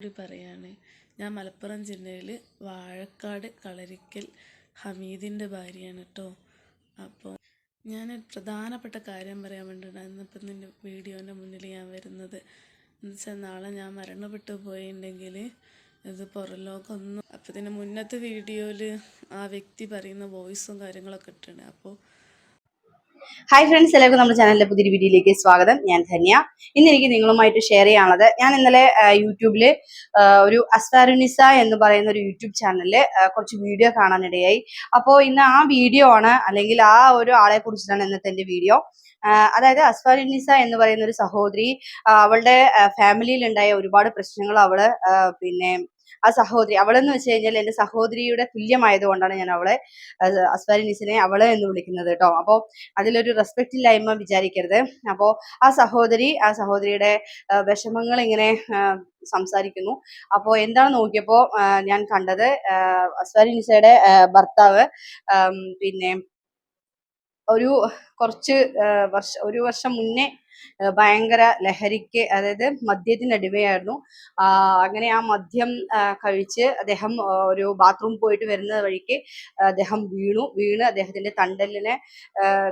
കൂടി പറയാണ്. ഞാൻ മലപ്പുറം ജില്ലയിൽ വാഴക്കാട് കളരിക്കൽ ഹമീദിന്റെ ഭാര്യയാണ് കേട്ടോ അപ്പോൾ ഞാൻ പ്രധാനപ്പെട്ട കാര്യം പറയാൻ വേണ്ടിയിട്ടാണ് ഇപ്പം നിന്റെ വീഡിയോന്റെ മുന്നിൽ ഞാൻ വരുന്നത്. എന്ന് വെച്ചാൽ നാളെ ഞാൻ മരണപ്പെട്ടു പോയിട്ടുണ്ടെങ്കിൽ ഇത് പുറലോകൊന്നും അപ്പം ഇതിന്റെ മുന്നത്തെ വീഡിയോയിൽ ആ വ്യക്തി പറയുന്ന വോയിസും കാര്യങ്ങളൊക്കെ ഇട്ടുണ്ട് അപ്പോൾ ഹായ് ഫ്രണ്ട്സ് എല്ലാവർക്കും നമ്മുടെ ചാനലിലെ പുതിയൊരു വീഡിയോയിലേക്ക് സ്വാഗതം. ഞാൻ ധന്യ. ഇന്ന് എനിക്ക് നിങ്ങളുമായിട്ട് ഷെയർ ചെയ്യാനുള്ളത് ഞാൻ ഇന്നലെ യൂട്യൂബിൽ ഒരു അസ്വാരുനിസ എന്ന് പറയുന്ന ഒരു യൂട്യൂബ് ചാനലിൽ കുറച്ച് വീഡിയോ കാണാനിടയായി. അപ്പോൾ ഇന്ന് ആ വീഡിയോ ആണ് അല്ലെങ്കിൽ ആ ഒരു ആളെ കുറിച്ചിട്ടാണ് ഇന്നത്തെ എന്റെ വീഡിയോ അതായത് അസ്വാരുനിസ എന്ന് പറയുന്ന ഒരു സഹോദരി അവളുടെ ഫാമിലിയിൽ ഉണ്ടായ ഒരുപാട് പ്രശ്നങ്ങൾ അവൾ പിന്നെ ആ സഹോദരി. അവളെന്ന് വെച്ച് കഴിഞ്ഞാൽ എന്റെ സഹോദരിയുടെ തുല്യമായതുകൊണ്ടാണ് ഞാൻ അവളെ അസ്വാരിനിസിനെ അവളെ എന്ന് വിളിക്കുന്നത് കേട്ടോ. അപ്പോൾ അതിലൊരു റെസ്പെക്റ്റ് ഇല്ലായ്മ വിചാരിക്കരുത്. അപ്പോൾ ആ സഹോദരി ആ സഹോദരിയുടെ വിഷമങ്ങൾ ഇങ്ങനെ സംസാരിക്കുന്നു. അപ്പോൾ എന്താണ് നോക്കിയപ്പോൾ ഞാൻ കണ്ടത് അസ്വാരി നിസയുടെ ഭർത്താവ് പിന്നെ ഒരു കുറച്ച് വർഷം ഒരു വർഷം മുന്നേ ഭയങ്കര ലഹരിക്ക് അതായത് മദ്യത്തിന് അടിമയായിരുന്നു. അങ്ങനെ ആ മദ്യം കഴിച്ച് അദ്ദേഹം ഒരു ബാത്റൂം പോയിട്ട് വരുന്ന വഴിക്ക് അദ്ദേഹം വീണു. വീണ് അദ്ദേഹത്തിന്റെ തണ്ടലിനെ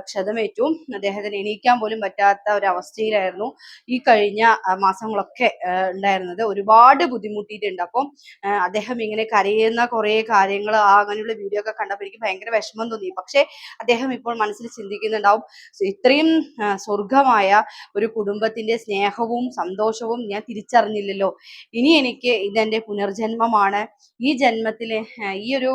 ക്ഷതമേറ്റു. അദ്ദേഹത്തിന് എണീക്കാൻ പോലും പറ്റാത്ത ഒരു അവസ്ഥയിലായിരുന്നു ഈ കഴിഞ്ഞ മാസങ്ങളൊക്കെ ഉണ്ടായിരുന്നത്. ഒരുപാട് ബുദ്ധിമുട്ടിയിട്ടുണ്ട്. അപ്പം അദ്ദേഹം ഇങ്ങനെ കരയുന്ന കുറേ കാര്യങ്ങൾ ആ അങ്ങനെയുള്ള വീഡിയോ ഒക്കെ കണ്ടപ്പോൾ എനിക്ക് ഭയങ്കര വിഷമം തോന്നി. പക്ഷേ അദ്ദേഹം ഇപ്പോൾ മനസ്സിൽ ചിന്തിക്കുന്നുണ്ടാവും ഇത്രയും സ്വർഗമായ ഒരു കുടുംബത്തിന്റെ സ്നേഹവും സന്തോഷവും ഞാൻ തിരിച്ചറിഞ്ഞില്ലല്ലോ. ഇനി എനിക്ക് ഇതെന്റെ പുനർജന്മമാണ്. ഈ ജന്മത്തിൽ ഈ ഒരു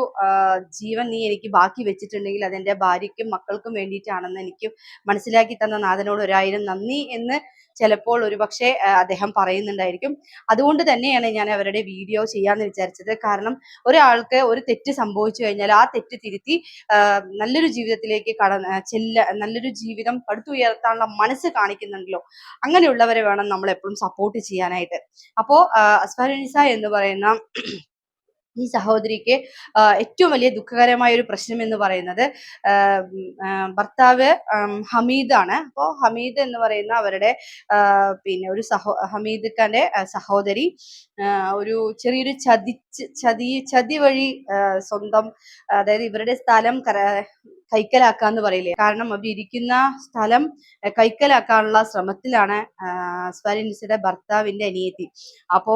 ജീവൻ നീ എനിക്ക് ബാക്കി വെച്ചിട്ടുണ്ടെങ്കിൽ അതെന്റെ ഭാര്യയ്ക്കും മക്കൾക്കും വേണ്ടിയിട്ടാണെന്ന് എനിക്ക് മനസ്സിലാക്കി തന്ന നാഥനോട് ഒരായിരം നന്ദി എന്ന് ചിലപ്പോൾ ഒരുപക്ഷെ അദ്ദേഹം പറയുന്നുണ്ടായിരിക്കും. അതുകൊണ്ട് തന്നെയാണ് ഞാൻ അവരുടെ വീഡിയോ ചെയ്യാന്ന് വിചാരിച്ചത്. കാരണം ഒരാൾക്ക് ഒരു തെറ്റ് സംഭവിച്ചു കഴിഞ്ഞാൽ ആ തെറ്റ് തിരുത്തി നല്ലൊരു ജീവിതത്തിലേക്ക് കട ചെല്ല നല്ലൊരു ജീവിതം പടുത്തുയർത്താനുള്ള മനസ്സ് കാണിക്കുന്നുണ്ടല്ലോ അങ്ങനെയുള്ളവരെ വേണം നമ്മൾ എപ്പോഴും സപ്പോർട്ട് ചെയ്യാനായിട്ട്. അപ്പോ അസ്ഫാനിസ എന്ന് പറയുന്ന ഈ സഹോദരിക്ക് ഏറ്റവും വലിയ ദുഃഖകരമായ ഒരു പ്രശ്നം എന്ന് പറയുന്നത് ഭർത്താവ് ഹമീദാണ്. അപ്പോൾ ഹമീദ് എന്ന് പറയുന്ന അവരുടെ പിന്നെ ഒരു സഹോ ഹമീദ് ഖാന്റെ സഹോദരി ഒരു ചെറിയൊരു ചതി ചതി ചതി വഴി സ്വന്തം അതായത് ഇവരുടെ സ്ഥലം കൈക്കലാക്കാന്ന് പറയില്ലേ? കാരണം അവർ ഇരിക്കുന്ന സ്ഥലം കൈക്കലാക്കാനുള്ള ശ്രമത്തിലാണ് സ്വരിൻസിയുടെ ഭർത്താവിന്റെ അനിയത്തി. അപ്പോ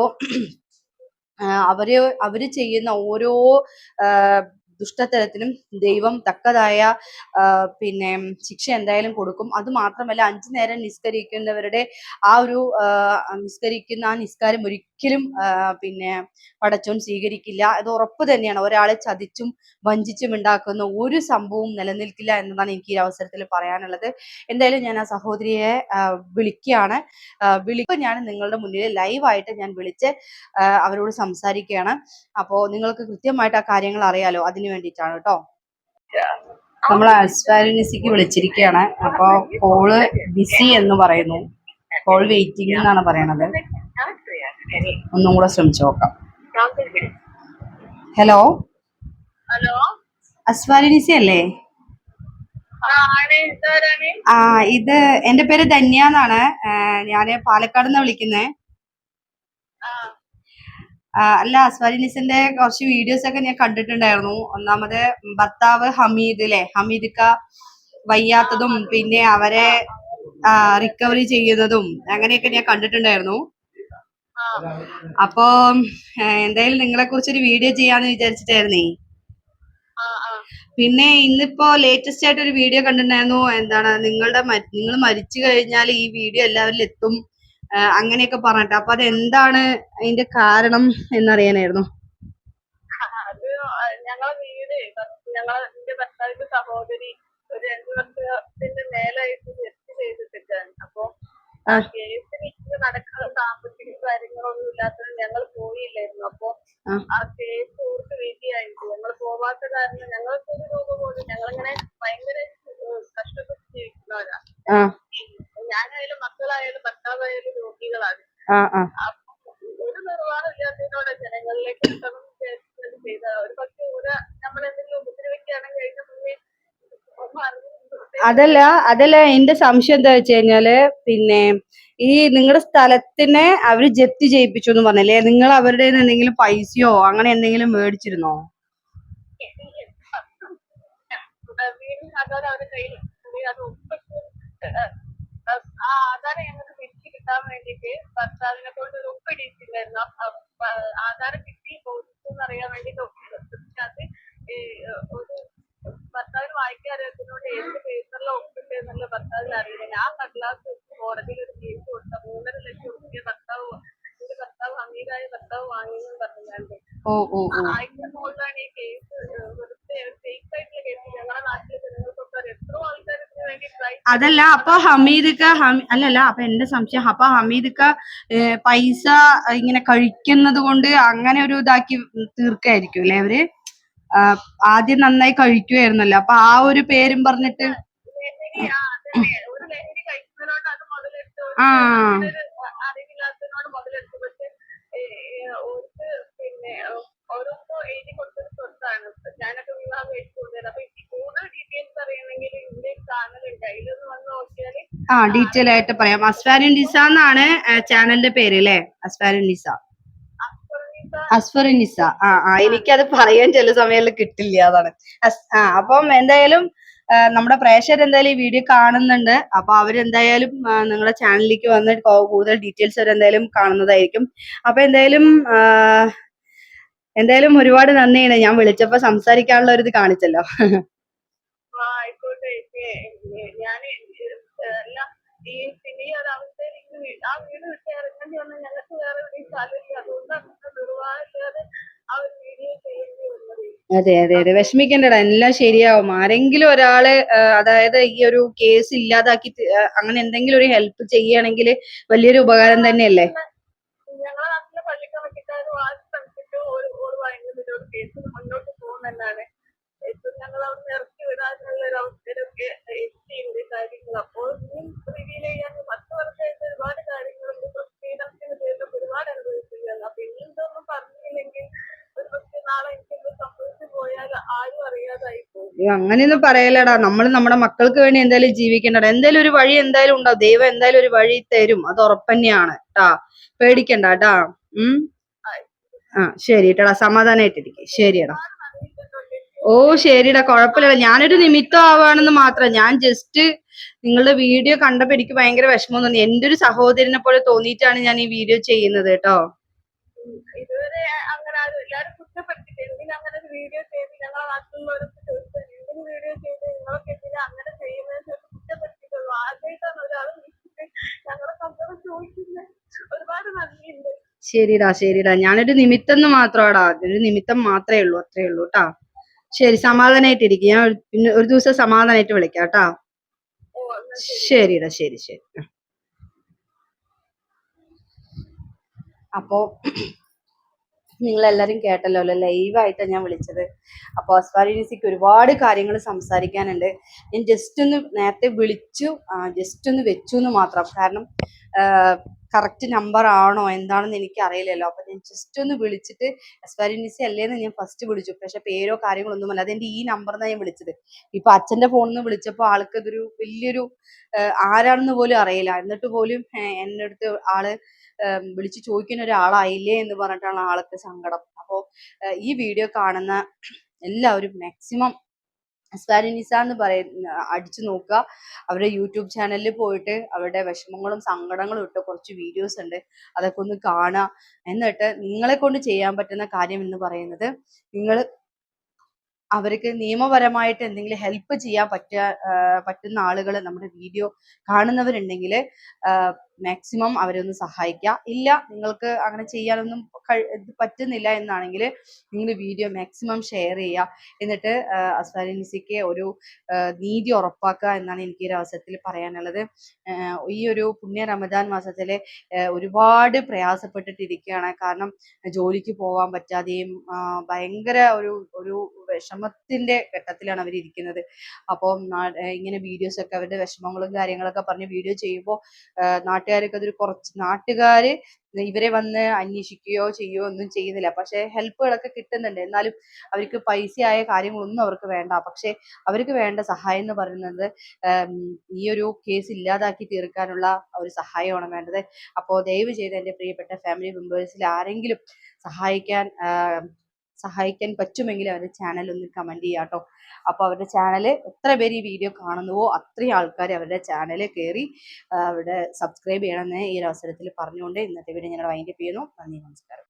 അവർ അവർ ചെയ്യുന്ന ഓരോ ദുഷ്ടത്തരത്തിനും ദൈവം തക്കതായ പിന്നെ ശിക്ഷ എന്തായാലും കൊടുക്കും. അത് മാത്രമല്ല അഞ്ചു നേരം നിസ്കരിക്കുന്നവരുടെ ആ ഒരു നിസ്കരിക്കുന്ന ആ നിസ്കാരം ഒരിക്കലും ആ, പിന്നെ പടച്ചോൻ സ്വീകരിക്കില്ല. അത് ഉറപ്പ് തന്നെയാണ്. ഒരാളെ ചതിച്ചും വഞ്ചിച്ചും ഉണ്ടാക്കുന്ന ഒരു സംഭവവും നിലനിൽക്കില്ല എന്നതാണ് എനിക്ക് ഈ അവസരത്തിൽ പറയാനുള്ളത്. എന്തായാലും ഞാൻ ആ സഹോദരിയെ വിളിക്കുകയാണ്. വിളിക്കുമ്പോൾ ഞാൻ നിങ്ങളുടെ മുന്നിൽ ലൈവായിട്ട് ഞാൻ വിളിച്ച് അവരോട് സംസാരിക്കുകയാണ്. അപ്പോൾ നിങ്ങൾക്ക് കൃത്യമായിട്ട് ആ കാര്യങ്ങൾ അറിയാലോ. അതിന് വേണ്ടിയിട്ടാണ് കേട്ടോ. നമ്മൾ അസ്വാരിനിസിക്ക് വിളിച്ചിരിക്കുകയാണ്. അപ്പോൾ കോൾ ബിസി എന്ന് പറയുന്നു. കോൾ വെയിറ്റിംഗ് എന്നാണ് പറയണത്. ഒന്നും കൂടെ ശ്രമിച്ചു നോക്കാം. ഹലോ ഹലോ അസ്വാരിനിസി അല്ലേ? ആ ഇത് എന്റെ പേര് ധന്യ എന്നാണ്. ഞാൻ പാലക്കാട് നിന്ന് വിളിക്കുന്നേ. അല്ല അസ്വാലിനിസിന്റെ കുറച്ച് വീഡിയോസ് ഒക്കെ ഞാൻ കണ്ടിട്ടുണ്ടായിരുന്നു. ഒന്നാമത് ഭർത്താവ് ഹമീദ് അല്ലെ ഹമീദിക്ക വയ്യാത്തതും പിന്നെ അവരെ റിക്കവറി ചെയ്യുന്നതും അങ്ങനെയൊക്കെ ഞാൻ കണ്ടിട്ടുണ്ടായിരുന്നു. അപ്പോ എന്തായാലും നിങ്ങളെ കുറിച്ചൊരു വീഡിയോ ചെയ്യാന്ന് വിചാരിച്ചിട്ടായിരുന്നേ. പിന്നെ ഇന്നിപ്പോ ലേറ്റസ്റ്റ് ആയിട്ട് ഒരു വീഡിയോ കണ്ടിട്ടുണ്ടായിരുന്നു. എന്താണ് നിങ്ങളുടെ നിങ്ങൾ മരിച്ചു കഴിഞ്ഞാൽ ഈ വീഡിയോ എല്ലാവരിലും എത്തും. അങ്ങനെയൊക്കെ പറഞ്ഞിട്ട്. അപ്പൊ അത് എന്താണ് അതിന്റെ കാരണം എന്നറിയാനായിരുന്നു. അത് ഞങ്ങളെ വീട് ഞങ്ങളെ എന്റെ ഭർത്താവിന്റെ സഹോദരി ഒരു രണ്ടു വർഷത്തിന്റെ മേലായിട്ട് ജപ്തി ചെയ്തിട്ടാണ് അപ്പൊ കേസിന് നടക്കുന്ന സാമ്പത്തിക കാര്യങ്ങളൊന്നും ഇല്ലാത്തത് ഞങ്ങൾ പോയില്ലായിരുന്നു. അപ്പൊ ആ. കേസ് ഓർത്ത് വീട്ടിയായിരുന്നു ഞങ്ങൾ പോവാത്ത കാരണം ഞങ്ങൾക്ക് ഒരു രൂപ പോലും ഞങ്ങളിങ്ങനെ ഭയങ്കര കഷ്ടപ്പെട്ട് ജീവിക്കുന്നവരാ. ഞാനായാലും മക്കളായാലും ഭർത്താവായാലും രോഗികളാണ്. അപ്പൊ ഒരു നിർവാഹം ഇല്ലാത്തതിനോട് ജനങ്ങളിലേക്ക് എത്തണം എന്ന് വിചാരിച്ചിട്ട് ചെയ്തതാ. ഒരു നമ്മൾ എന്തെങ്കിലും ഉപദ്രവിക്കുകയാണെങ്കിൽ അതിന്റെ മുന്നേ അതല്ല അതല്ല എന്റെ സംശയം എന്താ വെച്ച് കഴിഞ്ഞാൽ പിന്നെ ഈ നിങ്ങളുടെ സ്ഥലത്തിനെ അവർ ജപ്തി ചെയ്യിപ്പിച്ചു എന്ന് പറഞ്ഞല്ലേ? നിങ്ങൾ അവരുടെ എന്തെങ്കിലും പൈസയോ അങ്ങനെ എന്തെങ്കിലും മേടിച്ചിരുന്നോ? ആധാരം ഞങ്ങൾക്ക് തിരിച്ചു കിട്ടാൻ ഒരു ഒപ്പിടിയിട്ടില്ലായിരുന്നു ആ- ആ- ആ- ആധാരം കിട്ടി ബോധിച്ചെന്ന് അറിയാൻ വേണ്ടിയിട്ട് ഒപ്പിട്ടു പക്ഷെ അത് ഈ, ഏഹ്, ഒരു ഭർത്താവിന് വായിക്കാൻ അറിയാത്തതുകൊണ്ട് ഏത് പേപ്പറിലാണ് ഒപ്പിട്ട് എന്നുള്ള ഭർത്താവിന് അറിയില്ല ഞാൻ കടലാസ് വെച്ച് കോടതിയിൽ ഒരു കേസ് കൊടുത്ത മൂന്നര ലക്ഷം റുപ്യ ഭർത്താവ് എന്റെ ഭർത്താവ് അമീരായ ഭർത്താവ് വാങ്ങിയെന്ന് പറഞ്ഞാണ്ട് ഓ ഓ ഓ അതിന്റെ മുകളിലാണ് ഈ കേസ് വെറുതെ ഫേക്ക് ആയിട്ടുള്ള കേസ് ഞങ്ങളുടെ നാട്ടിലെ ജനങ്ങൾക്കൊക്കെ അറിയാം എത്രയോ ആൾക്കാർ ഇതിനു വേണ്ടി ട്രൈ അതല്ല അപ്പൊ ഹമീദക്ക അല്ലല്ല അപ്പൊ എന്റെ സംശയം അപ്പൊ ഹമീദക്ക പൈസ ഇങ്ങനെ കഴിക്കുന്നത് കൊണ്ട് അങ്ങനെ ഒരു ഇതാക്കി തീർക്കായിരിക്കും അല്ലെ അവർ? ആദ്യം നന്നായി കഴിക്കുമായിരുന്നല്ലോ അപ്പൊ ആ ഒരു പേരും പറഞ്ഞിട്ട് ആ, അറിവില്ലാത്തതിനോട് മുതലെടുത്ത്. പക്ഷെ ഓർക്ക് പിന്നെ ഓരോന്നോ എഴുതി കൊടുത്തൊരു സ്വത്താണ് ഞാനൊക്കെ വിവാഹം കഴിച്ചു കൊടുത്തത് അപ്പൊ എനിക്ക് കൂടുതൽ ഡീറ്റെയിൽസ് അറിയണമെങ്കിൽ ഇതിന്റെ ചാനൽ ഉണ്ട്. അതിലൊന്ന് വന്ന് നോക്കിയാൽ ആ ഡീറ്റെയിൽ ആയിട്ട് പറയാം. അസ്ഫാരിൻ നിസ എന്നാണ് ചാനലിന്റെ പേര് അല്ലേ? അസ്ഫാരിൻ നിസ അസ്ഫറിൻ നിസ ആ ആ എനിക്കത് പറയാൻ ചില സമയങ്ങളിൽ കിട്ടില്ല അതാണ്. ആ അപ്പം എന്തായാലും നമ്മുടെ പ്രേക്ഷകർ എന്തായാലും ഈ വീഡിയോ കാണുന്നുണ്ട്. അപ്പൊ അവരെന്തായാലും നിങ്ങളുടെ ചാനലിലേക്ക് വന്ന് കൂടുതൽ ഡീറ്റെയിൽസ് അവരെന്തായാലും കാണുന്നതായിരിക്കും. അപ്പൊ എന്തായാലും എന്തായാലും ഒരുപാട് നന്ദിയാണ്. ഞാൻ വിളിച്ചപ്പോ സംസാരിക്കാനുള്ള ഒരു ഇത് കാണിച്ചല്ലോ. ഞാൻ ഈ പിന്നെ ഈ ഒരു അവസ്ഥയിൽ ആ വീട് വിട്ട് ഇറങ്ങേണ്ടി വന്ന ഞങ്ങൾക്ക് വേറെ എവിടെയും സ്ഥലമില്ല അതുകൊണ്ടാണ് ഇങ്ങനെ നിർവാഹമില്ലാതെ ആ ഒരു വീഡിയോ ചെയ്യേണ്ടി വന്നത്. അതെ അതെ അതെ. വിഷമിക്കണ്ടടാ. എല്ലാം ശരിയാവും. ആരെങ്കിലും ഒരാൾ അതായത് ഈ ഒരു കേസ് ഇല്ലാതാക്കി അങ്ങനെ എന്തെങ്കിലും ഒരു ഹെൽപ്പ് ചെയ്യുകയാണെങ്കിൽ വലിയൊരു ഉപകാരം തന്നെയല്ലേ? അങ്ങനെയൊന്നും പറയലടാ. നമ്മൾ നമ്മുടെ മക്കൾക്ക് വേണ്ടി എന്തായാലും ജീവിക്കണ്ടടാ. എന്തായാലും ഒരു വഴി എന്തായാലും ഉണ്ടാവും. ദൈവം എന്തായാലും ഒരു വഴി തരും. അത് ഉറപ്പന്നെയാണ് ട്ടാ. പേടിക്കണ്ട ട്ടാ. ഉം? ആ ശരി ട്ടാ സമാധാനായിട്ടിരിക്കെ. ശരിയടാ. ഓ ശരിടാ കുഴപ്പമില്ല ഞാനൊരു നിമിത്തം ആവാണെന്ന് മാത്രം. ഞാൻ ജസ്റ്റ് നിങ്ങളുടെ വീഡിയോ കണ്ടപ്പോ എനിക്ക് ഭയങ്കര വിഷമം തോന്നി. എന്റെ ഒരു സഹോദരനെ പോലെ തോന്നിയിട്ടാണ് ഞാൻ ഈ വീഡിയോ ചെയ്യുന്നത് കേട്ടോ ഇതുവരെ അങ്ങനെ എല്ലാരും കുറ്റപ്പെടുത്തിട്ട് എന്തിനാ അങ്ങനെ വീഡിയോ ചെയ്ത് ഞങ്ങളെ നിങ്ങളൊക്കെ എന്തിനാ അങ്ങനെ ചെയ്യുന്നത് കുറ്റപ്പെടുത്തിയിട്ടുള്ളൂ. ആദ്യമായിട്ടാണ് ഒരാൾ ഞങ്ങളെ സംഭവം ചോദിക്കുന്നത്. ഒരുപാട് നന്ദിയുണ്ട്. ശരിടാ ശരിടാ. ഞാനൊരു നിമിത്തം എന്ന് മാത്രമാടാ. ഒരു നിമിത്തം മാത്രമേ ഉള്ളൂ അത്രേ ഉള്ളൂ കേട്ടാ ശരി സമാധാനായിട്ടിരിക്കും. ഞാൻ പിന്നെ ഒരു ദിവസം സമാധാനായിട്ട് വിളിക്കാം കേട്ടാ ശരിടാ ശരി ശരി. അപ്പോ നിങ്ങളെല്ലാരും കേട്ടല്ലോ അല്ലെ? ലൈവായിട്ടാണ് ഞാൻ വിളിച്ചത്. അപ്പോൾ അസ്വാലിനിസിക്ക് ഒരുപാട് കാര്യങ്ങൾ സംസാരിക്കാനുണ്ട്. ഞാൻ ജസ്റ്റ് ഒന്ന് നേരത്തെ വിളിച്ചു ജസ്റ്റ് ഒന്ന് വെച്ചു എന്ന് മാത്രം. കാരണം കറക്റ്റ് നമ്പർ ആണോ? എന്താണെന്ന് എനിക്ക് അറിയില്ലല്ലോ അപ്പൊ ഞാൻ ജസ്റ്റ് ഒന്ന് വിളിച്ചിട്ട് അസ്വാലിനിസി അല്ലേന്ന് ഞാൻ ഫസ്റ്റ് വിളിച്ചു. പക്ഷെ പേരോ ഒന്നും അതെന്റെ ഈ നമ്പറിനാണ് ഞാൻ വിളിച്ചത്. ഇപ്പൊ അച്ഛന്റെ ഫോണിൽ നിന്ന് വിളിച്ചപ്പോൾ ആൾക്ക് ഇതൊരു വലിയൊരു ആരാണെന്ന് പോലും അറിയില്ല. എന്നിട്ട് പോലും എന്റെ അടുത്ത് ആൾ വിളിച്ച് ചോദിക്കുന്ന ഒരാളായില്ലേ എന്ന് പറഞ്ഞിട്ടാണ് ആൾക്ക് സങ്കടം. അപ്പോൾ ഈ വീഡിയോ കാണുന്ന എല്ലാവരും മാക്സിമം സ്വാലിനിസ എന്ന് പറയുന്ന അടിച്ചു നോക്കുക. അവരുടെ യൂട്യൂബ് ചാനലിൽ പോയിട്ട് അവരുടെ വിഷമങ്ങളും സങ്കടങ്ങളും ഇട്ട് കുറച്ച് വീഡിയോസ് ഉണ്ട്. അതൊക്കെ ഒന്ന് കാണുക. എന്നിട്ട് നിങ്ങളെ കൊണ്ട് ചെയ്യാൻ പറ്റുന്ന കാര്യം എന്ന് പറയുന്നത് നിങ്ങൾ അവർക്ക് നിയമപരമായിട്ട് എന്തെങ്കിലും ഹെൽപ്പ് ചെയ്യാൻ പറ്റുക പറ്റുന്ന ആളുകൾ നമ്മുടെ വീഡിയോ കാണുന്നവരുണ്ടെങ്കിൽ മാക്സിമം അവരെ ഒന്ന് സഹായിക്കുക ഇല്ല നിങ്ങൾക്ക് അങ്ങനെ ചെയ്യാനൊന്നും പറ്റുന്നില്ല എന്നാണെങ്കിൽ നിങ്ങൾ വീഡിയോ മാക്സിമം ഷെയർ ചെയ്യുക. എന്നിട്ട് അസ്വാലിനിസിക്ക് ഒരു നീതി ഉറപ്പാക്കുക എന്നാണ് എനിക്ക് ഈ ഒരു അവസരത്തിൽ പറയാനുള്ളത് ഈ ഒരു പുണ്യ റമദാൻ മാസത്തിൽ ഒരുപാട് പ്രയാസപ്പെട്ടിട്ടിരിക്കുകയാണ്. കാരണം ജോലിക്ക് പോകാൻ പറ്റാതെയും ഭയങ്കര ഒരു ഒരു വിഷമത്തിന്റെ ഘട്ടത്തിലാണ് അവർ ഇരിക്കുന്നത് അപ്പോൾ ഇങ്ങനെ വീഡിയോസ് ഒക്കെ അവരുടെ വിഷമങ്ങളും കാര്യങ്ങളൊക്കെ പറഞ്ഞ് വീഡിയോ ചെയ്യുമ്പോൾ നാട്ടുകാരൊക്കെ അതൊരു കുറച്ച് നാട്ടുകാര് ഇവരെ വന്ന് അന്വേഷിക്കുകയോ ചെയ്യുകയോ ഒന്നും ചെയ്യുന്നില്ല. പക്ഷെ ഹെൽപ്പുകളൊക്കെ കിട്ടുന്നുണ്ട്. എന്നാലും അവർക്ക് പൈസയായ കാര്യങ്ങളൊന്നും അവർക്ക് വേണ്ട. പക്ഷെ അവർക്ക് വേണ്ട സഹായം എന്ന് പറയുന്നത് ഈ ഒരു കേസ് ഇല്ലാതാക്കി തീർക്കാനുള്ള ഒരു സഹായമാണ് വേണ്ടത്. അപ്പോൾ ദയവ് ചെയ്ത് എന്റെ പ്രിയപ്പെട്ട ഫാമിലി മെമ്പേഴ്സിൽ ആരെങ്കിലും സഹായിക്കാൻ സഹായിക്കാൻ പറ്റുമെങ്കിൽ അവരുടെ ചാനൽ ഒന്ന് കമന്റ് ചെയ്യാം കേട്ടോ അപ്പോൾ അവരുടെ ചാനൽ എത്ര പേര് ഈ വീഡിയോ കാണുന്നുവോ അത്രയും ആൾക്കാർ അവരുടെ ചാനൽ കയറി അവിടെ സബ്സ്ക്രൈബ് ചെയ്യണമെന്ന് ഈ ഒരു അവസരത്തിൽ പറഞ്ഞുകൊണ്ട് ഇന്നത്തെ വീഡിയോ ഞാൻ വൈൻഡപ്പ് ചെയ്യുന്നു. നന്ദി നമസ്കാരം.